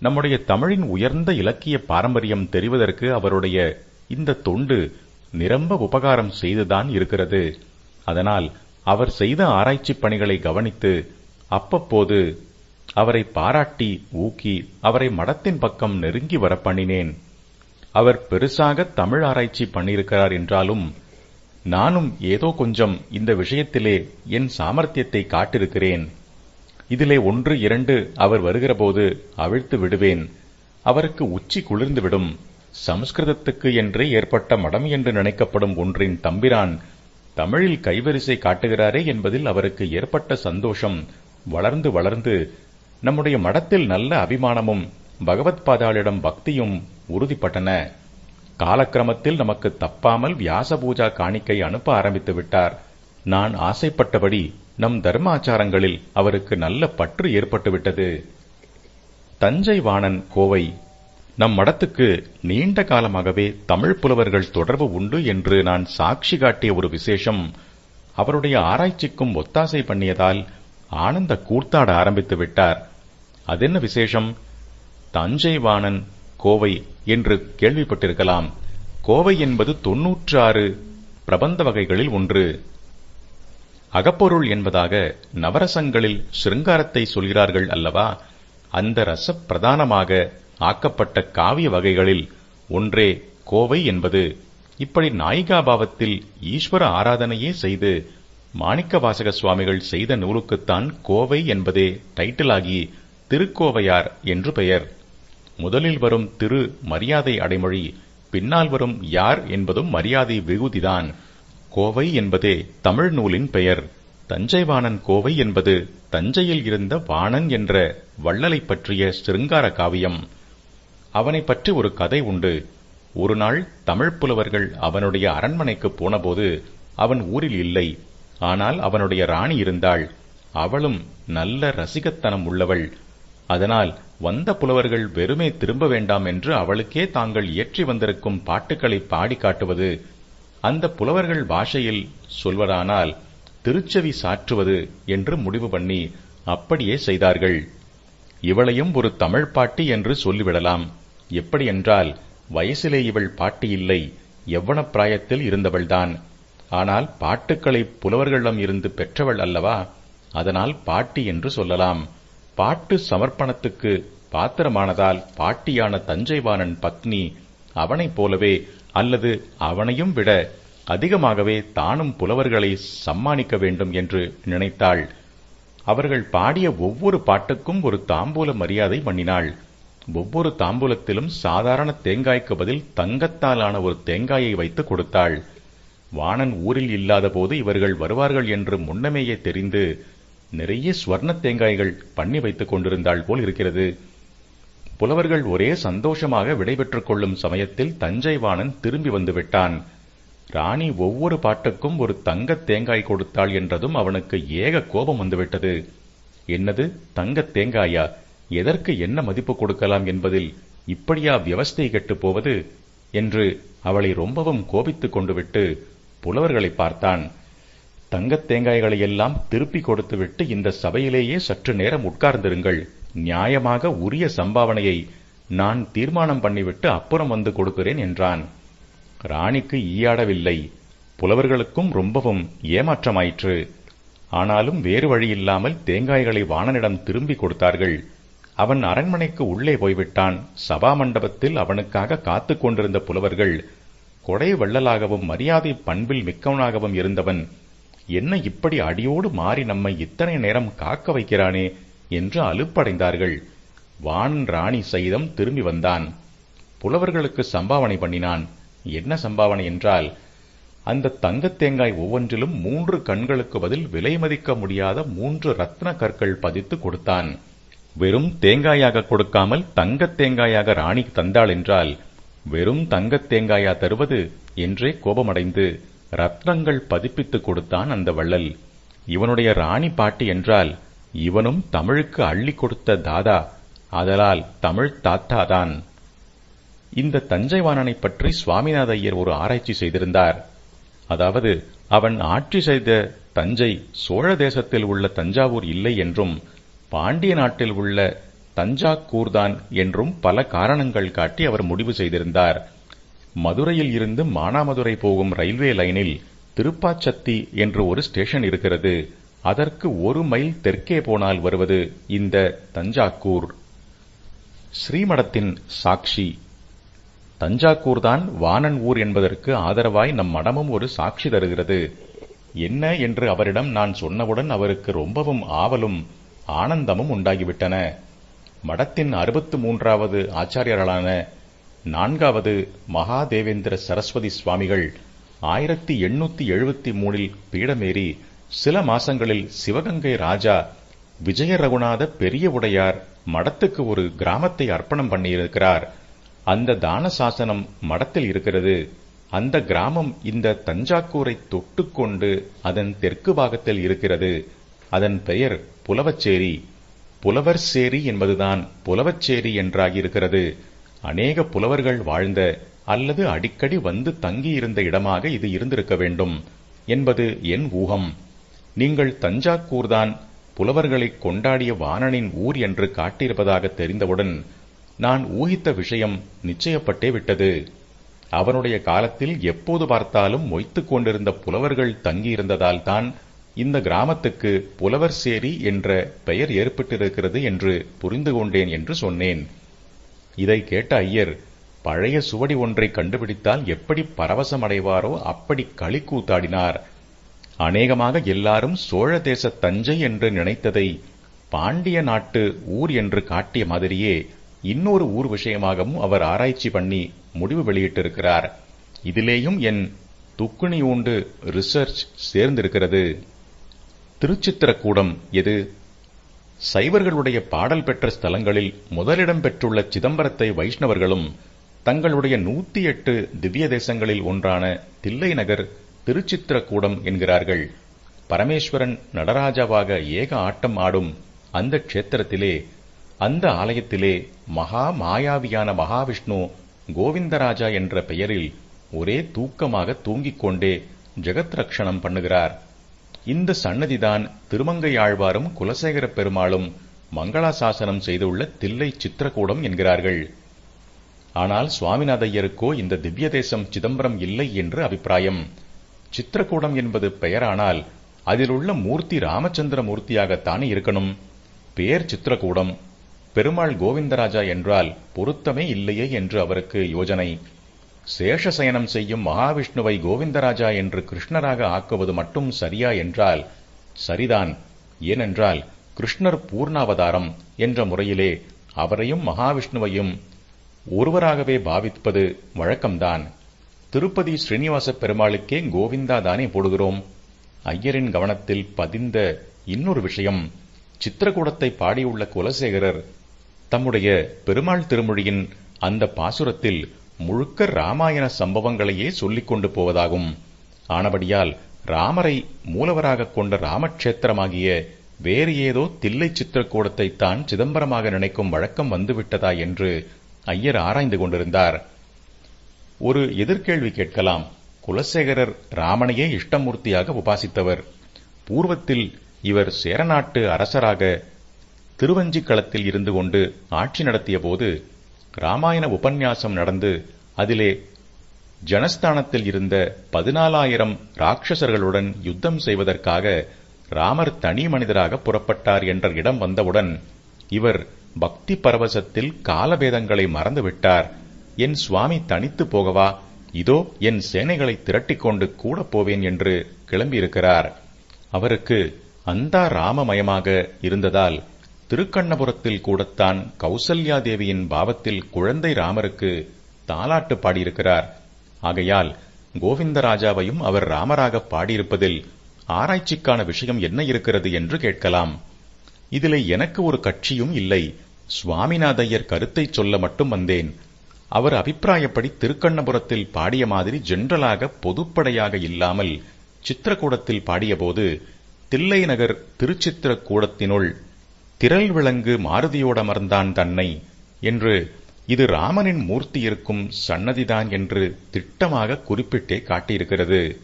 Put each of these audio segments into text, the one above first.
நம்முடைய தமிழின் உயர்ந்த இலக்கிய பாரம்பரியம் தெரிவதற்கு அவருடைய இந்த தொண்டு நிரம்ப உபகாரம் செய்துதான் இருக்கிறது. அதனால் அவர் செய்த ஆராய்ச்சி பணிகளை கவனித்து அப்பப்போது அவரை பாராட்டி ஊக்கி அவரை மடத்தின் பக்கம் நெருங்கி வர பண்ணினேன். அவர் பெருசாக தமிழ் ஆராய்ச்சி பண்ணியிருக்கிறார் என்றாலும் நானும் ஏதோ கொஞ்சம் இந்த விஷயத்திலே என் சாமர்த்தியத்தை காட்டிருக்கிறேன் இதிலே ஒன்று இரண்டு அவர் வருகிறபோது அவிழ்த்து விடுவேன். அவருக்கு உச்சி குளிர்ந்துவிடும். சமஸ்கிருதத்துக்கு என்றே ஏற்பட்ட மடம் என்று நினைக்கப்படும் ஒன்றின் தம்பிரான் தமிழில் கைவரிசை காட்டுகிறாரே என்பதில் அவருக்கு ஏற்பட்ட சந்தோஷம் வளர்ந்து வளர்ந்து நம்முடைய மடத்தில் நல்ல அபிமானமும் பகவத் பாதாளிடம் பக்தியும் உறுதிப்பட்டன. காலக்கிரமத்தில் நமக்கு தப்பாமல் வியாச பூஜா காணிக்கை அனுப்ப ஆரம்பித்து விட்டார். நான் ஆசைப்பட்டபடி நம் தர்மாச்சாரங்களில் அவருக்கு நல்ல பற்று ஏற்பட்டுவிட்டது. தஞ்சை வாணன் கோவை நம் மடத்துக்கு நீண்ட காலமாகவே தமிழ் புலவர்கள் தொடர்பு உண்டு என்று நான் சாட்சி காட்டிய ஒரு விசேஷம் அவருடைய ஆராய்ச்சிக்கும் ஒத்தாசை பண்ணியதால் ஆனந்த கூர்த்தாட ஆரம்பித்து விட்டார். அதென்ன விசேஷம்? தஞ்சை வாணன் கோவை என்று கேள்விப்பட்டிருக்கலாம். கோவை என்பது தொன்னூற்று ஆறு பிரபந்த வகைகளில் ஒன்று. அகப்பொருள் என்பதாக நவரசங்களில் சிருங்காரத்தை சொல்கிறார்கள் அல்லவா? அந்த ரச பிரதானமாக ஆக்கப்பட்ட காவிய வகைகளில் ஒன்றே கோவை என்பது. இப்படி நாயிகாபாவத்தில் ஈஸ்வர ஆராதனையே செய்து மாணிக்கவாசக சுவாமிகள் செய்த நூலுக்குத்தான் கோவை என்பதே டைட்டிலாகி திருக்கோவையார் என்று பெயர். முதலில் வரும் திரு மரியாதை அடைமொழி பின்னால் வரும் யார் என்பதும் மரியாதை விகுதிதான். கோவை என்பதே தமிழ் நூலின் பெயர். தஞ்சைவாணன் கோவை என்பது தஞ்சையில் இருந்த வாணன் என்ற வள்ளலை பற்றிய சிருங்கார காவியம். அவனை பற்றி ஒரு கதை உண்டு. ஒரு நாள் தமிழ் புலவர்கள் அவனுடைய அரண்மனைக்கு போனபோது அவன் ஊரில் இல்லை. ஆனால் அவனுடைய ராணி இருந்தாள். அவளும் நல்ல ரசிகத்தனம் உள்ளவள். அதனால் வந்த புலவர்கள் வெறுமே திரும்ப வேண்டாம் என்று அவளுக்கே தாங்கள் இயற்றி வந்திருக்கும் பாட்டுக்களை பாடி காட்டுவது அந்த புலவர்கள் பாஷையில் சொல்வதானால் திருச்செவி சாற்றுவது என்று முடிவு பண்ணி அப்படியே செய்தார்கள். இவளையும் ஒரு தமிழ் பாட்டி என்று சொல்லிவிடலாம். எப்படி என்றால் வயசிலே இவள் பாட்டி இல்லை எவ்வன பிராயத்தில் இருந்தவள்தான். ஆனால் பாட்டுக்களை புலவர்களிடம் இருந்து பெற்றவள் அல்லவா? அதனால் பாட்டி என்று சொல்லலாம். பாட்டு சமர்ப்பணத்துக்கு பாத்திரமானதால் பாட்டியான தஞ்சைவாணன் பத்னி அவனைப் போலவே அல்லது அவனையும் விட அதிகமாகவே தானும் புலவர்களை சம்மானிக்க வேண்டும் என்று நினைத்தாள். அவர்கள் பாடிய ஒவ்வொரு பாட்டுக்கும் ஒரு தாம்பூல மரியாதை பண்ணினாள். ஒவ்வொரு தாம்பூலத்திலும் சாதாரண தேங்காய்க்கு பதில் தங்கத்தாலான ஒரு தேங்காயை வைத்து கொடுத்தாள். வாணன் ஊரில் இல்லாதபோது இவர்கள் வருவார்கள் என்று முன்னமேயே தெரிந்து நிறைய ஸ்வர்ண தேங்காய்கள் பண்ணி வைத்துக் கொண்டிருந்தாள் போல் இருக்கிறது. புலவர்கள் ஒரே சந்தோஷமாக விடைபெற்றுக் கொள்ளும் சமயத்தில் தஞ்சை வாணன் திரும்பி வந்துவிட்டான். ராணி ஒவ்வொரு பாட்டுக்கும் ஒரு தங்கத் தேங்காய் கொடுத்தாள் என்றதும் அவனுக்கு ஏக கோபம் வந்துவிட்டது. என்னது தங்கத் தேங்காயா? எதற்கு என்ன மதிப்பு கொடுக்கலாம் என்பதில் இப்படியா வியவஸ்தை கெட்டுப் போவது? என்று அவளை ரொம்பவும் கோபித்துக் கொண்டுவிட்டு புலவர்களை பார்த்தான். தங்கத் தேங்காய்களை எல்லாம் திருப்பி கொடுத்துவிட்டு இந்த சபையிலேயே சற்று நேரம் உட்கார்ந்திருங்கள். நியாயமாக உரிய சம்பாவனையை நான் தீர்மானம் பண்ணிவிட்டு அப்புறம் வந்து கொடுக்கிறேன் என்றான். ராணிக்கு ஈயாடவில்லை. புலவர்களுக்கும் ரொம்பவும் ஏமாற்றமாயிற்று. ஆனாலும் வேறு வழியில்லாமல் தேங்காய்களை வாணனிடம் திரும்பி கொடுத்தார்கள். அவன் அரண்மனைக்கு உள்ளே போய்விட்டான். சபா மண்டபத்தில் அவனுக்காக காத்துக் கொண்டிருந்த புலவர்கள் கொடை வெள்ளலாகவும் மரியாதை பண்பில் மிக்கவனாகவும் இருந்தவன் என்ன இப்படி அடியோடு மாறி நம்மை இத்தனை நேரம் காக்க வைக்கிறானே? என்று அலுப்படைந்தார்கள். வான் ராணி சைதம் திரும்பி வந்தான். புலவர்களுக்கு சம்பாவனை பண்ணினான். என்ன சம்பாவனை என்றால் அந்த தங்கத் தேங்காய் ஒவ்வொன்றிலும் மூன்று கண்களுக்கு பதில் விலை மதிக்க முடியாத மூன்று ரத்ன கற்கள் பதித்து கொடுத்தான். வெறும் தேங்காயாக கொடுக்காமல் தங்கத் தேங்காயாக ராணி தந்தாள் என்றால் வெறும் தங்கத் தேங்காயா தருவது என்றே கோபமடைந்து ரத்னங்கள் பதிப்பித்துக் கொடுத்தான் அந்த வள்ளல். இவனுடைய ராணி பாட்டி என்றால் இவனும் தமிழுக்கு அள்ளி கொடுத்த தாதா. அதலால் தமிழ் தாத்தாதான் இந்த தஞ்சைவானனைப் பற்றி சுவாமிநாத ஐயர் ஒரு ஆராய்ச்சி செய்திருந்தார். அதாவது அவன் ஆட்சி செய்த தஞ்சை சோழ தேசத்தில் உள்ள தஞ்சாவூர் இல்லை என்றும் பாண்டிய நாட்டில் உள்ள தஞ்சாக்கூர்தான் என்றும் பல காரணங்கள் காட்டி அவர் முடிவு செய்திருந்தார். மதுரையில் இருந்து மானாமதுரை போகும் ரயில்வே லைனில் திருப்பாச்சத்தி என்று ஒரு ஸ்டேஷன் இருக்கிறது. அதற்கு ஒரு மைல் தெற்கே போனால் வருவது இந்த தஞ்சாக்கூர். ஸ்ரீமடத்தின் சாட்சி. தஞ்சாக்கூர்தான் வானன் ஊர் என்பதற்கு ஆதரவாய் நம் மடமும் ஒரு சாட்சி தருகிறது. என்ன என்று அவரிடம் நான் சொன்னவுடன் அவருக்கு ரொம்பவும் ஆவலும் ஆனந்தமும் உண்டாகிவிட்டன. மடத்தின் அறுபத்து மூன்றாவது ஆச்சாரியர்களான நான்காவது மகாதேவேந்திர சரஸ்வதி சுவாமிகள் ஆயிரத்தி எண்ணூத்தி எழுபத்தி மூணில் பீடமேறி சில மாசங்களில் சிவகங்கை ராஜா விஜய ரகுநாத பெரிய உடையார் மடத்துக்கு ஒரு கிராமத்தை அர்ப்பணம் பண்ணியிருக்கிறார். அந்த தான சாசனம் மடத்தில் இருக்கிறது. அந்த கிராமம் இந்த தஞ்சாக்கூரை தொட்டுக்கொண்டு அதன் தெற்கு பாகத்தில் இருக்கிறது. அதன் பெயர் புலவச்சேரி. புலவர் சேரி என்பதுதான் புலவச்சேரி என்றாகியிருக்கிறது. அநேக புலவர்கள் வாழ்ந்த அல்லது அடிக்கடி வந்து தங்கியிருந்த இடமாக இது இருந்திருக்க வேண்டும் என்பது என் ஊகம். நீங்கள் தஞ்சாக்கூர்தான் புலவர்களை கொண்டாடிய வாணனின் ஊர் என்று காட்டியிருப்பதாக தெரிந்தவுடன் நான் ஊகித்த விஷயம் நிச்சயப்பட்டே விட்டது. அவனுடைய காலத்தில் எப்போது பார்த்தாலும் மொய்த்துக் கொண்டிருந்த புலவர்கள் தங்கியிருந்ததால் தான் இந்த கிராமத்துக்கு புலவர் சேரி என்ற பெயர் ஏற்பட்டிருக்கிறது என்று புரிந்து கொண்டேன் என்று சொன்னேன். இதை கேட்ட ஐயர் பழைய சுவடி ஒன்றை கண்டுபிடித்தால் எப்படி பரவசமடைவாரோ அப்படி களி கூத்தாடினார். அநேகமாக எல்லாரும் சோழ தேச தஞ்சை என்று நினைத்ததை பாண்டிய நாட்டு ஊர் என்று காட்டிய மாதிரியே இன்னொரு ஊர் விஷயமாகவும் அவர் ஆராய்ச்சி பண்ணி முடிவு வெளியிட்டிருக்கிறார். இதிலேயும் என் துக்குனி உண்டு ரிசர்ச் சேர்ந்திருக்கிறது. திருச்சித்திரக்கூடம் எது? சைவர்களுடைய பாடல் பெற்ற ஸ்தலங்களில் முதலிடம் பெற்றுள்ள சிதம்பரத்தை வைஷ்ணவர்களும் தங்களுடைய நூத்தி எட்டு திவ்ய தேசங்களில் ஒன்றான தில்லை நகர் திருச்சித்திரக்கூடம் என்கிறார்கள். பரமேஸ்வரன் நடராஜாவாக ஏக ஆட்டம் ஆடும் அந்த க்ஷேத்திரத்திலே அந்த ஆலயத்திலே மகா மாயாவியான மகாவிஷ்ணு கோவிந்தராஜா என்ற பெயரில் ஒரே தூக்கமாக தூங்கிக் கொண்டே ஜெகத்ரக்ஷணம் பண்ணுகிறார். இந்த சன்னதிதான் திருமங்கையாழ்வாரும் குலசேகர பெருமாளும் மங்களாசாசனம் செய்துள்ள தில்லை சித்திரக்கூடம் என்கிறார்கள். ஆனால் சுவாமிநாதையருக்கோ இந்த திவ்ய தேசம் சிதம்பரம் இல்லை என்று அபிப்பிராயம். சித்திரக்கூடம் என்பது பெயரானால் அதில் உள்ள மூர்த்தி ராமச்சந்திர மூர்த்தியாகத்தானே இருக்கணும். பேர் சித்திரக்கூடம் பெருமாள் கோவிந்தராஜா என்றால் பொருத்தமே இல்லையே என்று அவருக்கு யோஜனை. சேஷசயனம் செய்யும் மகாவிஷ்ணுவை கோவிந்தராஜா என்று கிருஷ்ணராக ஆக்குவது மட்டும் சரியா என்றால் சரிதான். ஏனென்றால் கிருஷ்ணர் பூர்ணாவதாரம் என்ற முறையிலே அவரையும் மகாவிஷ்ணுவையும் ஒருவராகவே பாவிப்பது வழக்கம்தான். திருப்பதி ஸ்ரீனிவாச பெருமாளுக்கே கோவிந்தா தானே போடுகிறோம். ஐயரின் கவனத்தில் பதிந்த இன்னொரு விஷயம். சித்திரகூடத்தை பாடியுள்ள குலசேகரர் தம்முடைய பெருமாள் திருமொழியின் அந்த பாசுரத்தில் முழுக்க ராமாயண சம்பவங்களையே சொல்லிக் கொண்டு போவதாகும். ஆனபடியால் ராமரை மூலவராகக் கொண்ட ராமக்ஷேத்திரமாகிய வேறு ஏதோ தில்லை சித்திரக்கூடத்தை தான் சிதம்பரமாக நினைக்கும் வழக்கம் வந்துவிட்டதா என்று ஐயர் ஆராய்ந்து கொண்டிருந்தார். ஒரு எதிர்கேள்வி கேட்கலாம். குலசேகரர் ராமனையே இஷ்டமூர்த்தியாக உபாசித்தவர். பூர்வத்தில் இவர் சேரநாட்டு அரசராக திருவஞ்சிக்களத்தில் இருந்து கொண்டு ஆட்சி நடத்திய போது ராமாயண உபன்யாசம் நடந்து அதிலே ஜனஸ்தானத்தில் இருந்த பதினாலாயிரம் ராட்சசர்களுடன் யுத்தம் செய்வதற்காக ராமர் தனி மனிதராக புறப்பட்டார் என்ற இடம் வந்தவுடன் இவர் பக்தி பரவசத்தில் காலபேதங்களை மறந்துவிட்டார். என் சுவாமி தனித்து போகவா? இதோ என் சேனைகளை திரட்டிக்கொண்டு கூட போவேன் என்று கிளம்பியிருக்கிறார். அவருக்கு அந்தா ராமமயமாக இருந்ததால் திருக்கண்ணபுரத்தில் கூடத்தான் கௌசல்யா தேவியின் பாவத்தில் குழந்தை ராமருக்கு தாலாட்டு பாடியிருக்கிறார். ஆகையால் கோவிந்தராஜாவையும் அவர் ராமராக பாடியிருப்பதில் ஆராய்ச்சிக்கான விஷயம் என்ன இருக்கிறது என்று கேட்கலாம். இதிலே எனக்கு ஒரு கட்சியும் இல்லை. சுவாமிநாதையர் கருத்தை சொல்ல மட்டும் வந்தேன். அவர் அபிப்பிராயப்படி திருக்கண்ணபுரத்தில் பாடிய மாதிரி ஜென்ரலாக பொதுப்படையாக இல்லாமல் சித்திரக்கூடத்தில் பாடியபோது தில்லை நகர் திருச்சித்திரக்கூடத்தினுள் திரள் விளங்கு மாருதியோடமர்ந்தான் தன்னை என்று இது ராமனின் மூர்த்தி இருக்கும் சன்னதிதான் என்று திட்டமாக குறிப்பிட்டே காட்டியிருக்கிறது.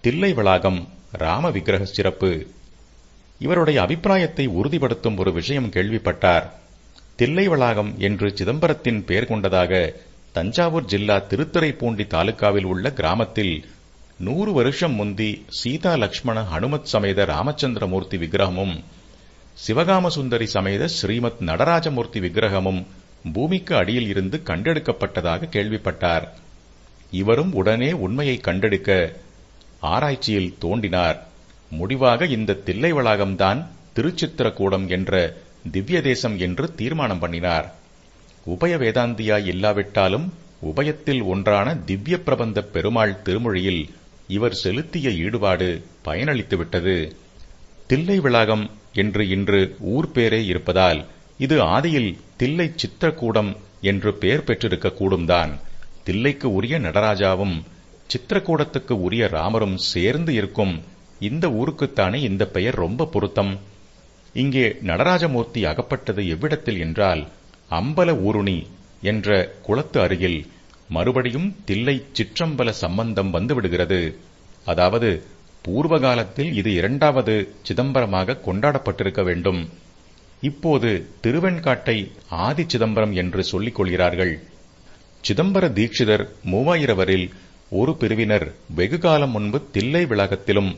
தில்லை வளாகம் ராம விக்கிரக சிறப்பு. இவருடைய அபிப்பிராயத்தை உறுதிப்படுத்தும் ஒரு விஷயம் கேள்விப்பட்டார். தில்லை வளாகம் என்று சிதம்பரத்தின் பெயர் கொண்டதாக தஞ்சாவூர் ஜில்லா திருத்துறைப்பூண்டி தாலுகாவில் உள்ள கிராமத்தில் நூறு வருஷம் முந்தி சீதா லக்ஷ்மண ஹனுமத் சமேத ராமச்சந்திரமூர்த்தி விக்கிரகமும் சிவகாம சுந்தரி சமேத ஸ்ரீமத் நடராஜமூர்த்தி விக்கிரகமும் பூமிக்கு அடியில் இருந்து கண்டெடுக்கப்பட்டதாக கேள்விப்பட்டார். இவரும் உடனே உண்மையை கண்டெடுக்க ஆராய்ச்சியில் தோண்டினார். முடிவாக இந்த தில்லை வளாகம்தான் திருச்சித்திரக்கூடம் என்ற திவ்ய தேசம் என்று தீர்மானம் பண்ணினார். உபய வேதாந்தியாய் இல்லாவிட்டாலும் உபயத்தில் ஒன்றான திவ்ய பிரபந்த பெருமாள் திருமொழியில் இவர் செலுத்திய ஈடுபாடு பயனளித்துவிட்டது தில்லை விளாகம் என்று இன்று ஊர் பேரே இருப்பதால் இது ஆதியில் தில்லை சித்திரக்கூடம் என்று பெயர் பெற்றிருக்க கூடும்தான். தில்லைக்கு உரிய நடராஜாவும் சித்திரக்கூடத்துக்கு உரிய ராமரும் சேர்ந்து இருக்கும் இந்த ஊருக்குத்தானே இந்த பெயர் ரொம்ப பொருத்தம்? இங்கே நடராஜமூர்த்தி அகப்பட்டது எவ்விடத்தில் என்றால் அம்பல ஊருணி என்ற குளத்து அருகில் மறுபடியும் தில்லை சிற்றம்பல சம்பந்தம் வந்துவிடுகிறது. அதாவது பூர்வகாலத்தில் இது இரண்டாவது சிதம்பரமாக கொண்டாடப்பட்டிருக்க வேண்டும். இப்போது திருவெண்காட்டை ஆதி சிதம்பரம் என்று சொல்லிக் கொள்கிறார்கள். சிதம்பர தீட்சிதர் மூவாயிரவரில் ஒரு பிரிவினர் வெகுகாலம் முன்பு தில்லை விளாகத்திலும்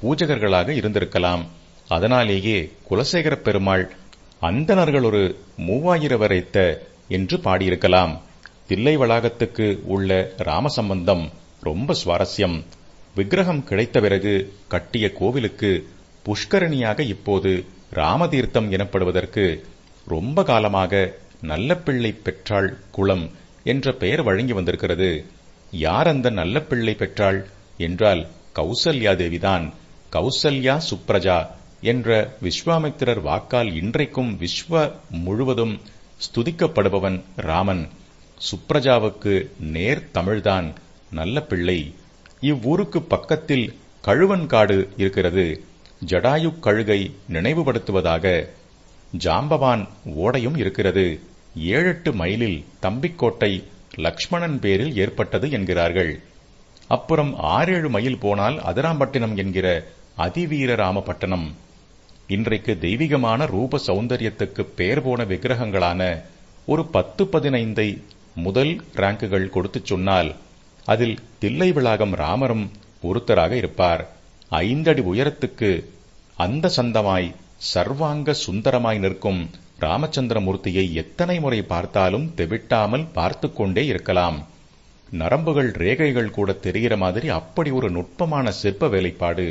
பூஜகர்களாக இருந்திருக்கலாம். அதனாலேயே குலசேகர பெருமாள் அந்தணர்கள் ஒரு மூவாயிரவரைத்த என்று பாடியிருக்கலாம். தில்லை வளாகத்துக்கு உள்ள ராமசம்பந்தம் ரொம்ப சுவாரஸ்யம். விக்கிரகம் கிடைத்த பிறகு கட்டிய கோவிலுக்கு புஷ்கரணியாக இப்போது ராமதீர்த்தம் எனப்படுவதற்கு ரொம்ப காலமாக நல்ல பிள்ளை பெற்றாள் குளம் என்ற பெயர் வழங்கி வந்திருக்கிறது. யார் அந்த நல்ல பிள்ளை பெற்றாள்? என்றால் கௌசல்யா தேவிதான். கௌசல்யா சுப்ரஜா என்ற விஸ்வாமித்திரர் வாக்கால் இன்றைக்கும் விஸ்வ முழுவதும் ஸ்துதிக்கப்படுபவன் ராமன். சுப்ரஜாவுக்கு நேர் தமிழ்தான் நல்ல பிள்ளை. இவ்வூருக்கு பக்கத்தில் கழுவன்காடு இருக்கிறது. ஜடாயு கழுகை நினைவுபடுத்துவதாக ஜாம்பவான் ஓடையும் இருக்கிறது. ஏழெட்டு மைலில் தம்பிக்கோட்டை லக்ஷ்மணன் பேரில் ஏற்பட்டது என்கிறார்கள். அப்புறம் ஆறேழு மைல் போனால் அதிராம்பட்டினம் என்கிற அதிவீர ராமபட்டணம் இன்றைக்கு தெய்வீகமான ரூப சௌந்தரியத்துக்கு பெயர் போன விக்கிரகங்களான ஒரு பத்து பதினைந்தை முதல் ரேங்குகள் கொடுத்துச் சொன்னால் அதில் தில்லை விளாகம் ராமரும் ஒருத்தராக இருப்பார். ஐந்தடி உயரத்துக்கு அந்த சந்தமாய் சர்வாங்க சுந்தரமாய் நிற்கும் ராமச்சந்திரமூர்த்தியை எத்தனை முறை பார்த்தாலும் தெவிட்டாமல் பார்த்து கொண்டே இருக்கலாம். நரம்புகள் ரேகைகள் கூட தெரிகிற மாதிரி அப்படி ஒரு நுட்பமான சிற்ப வேலைப்பாடு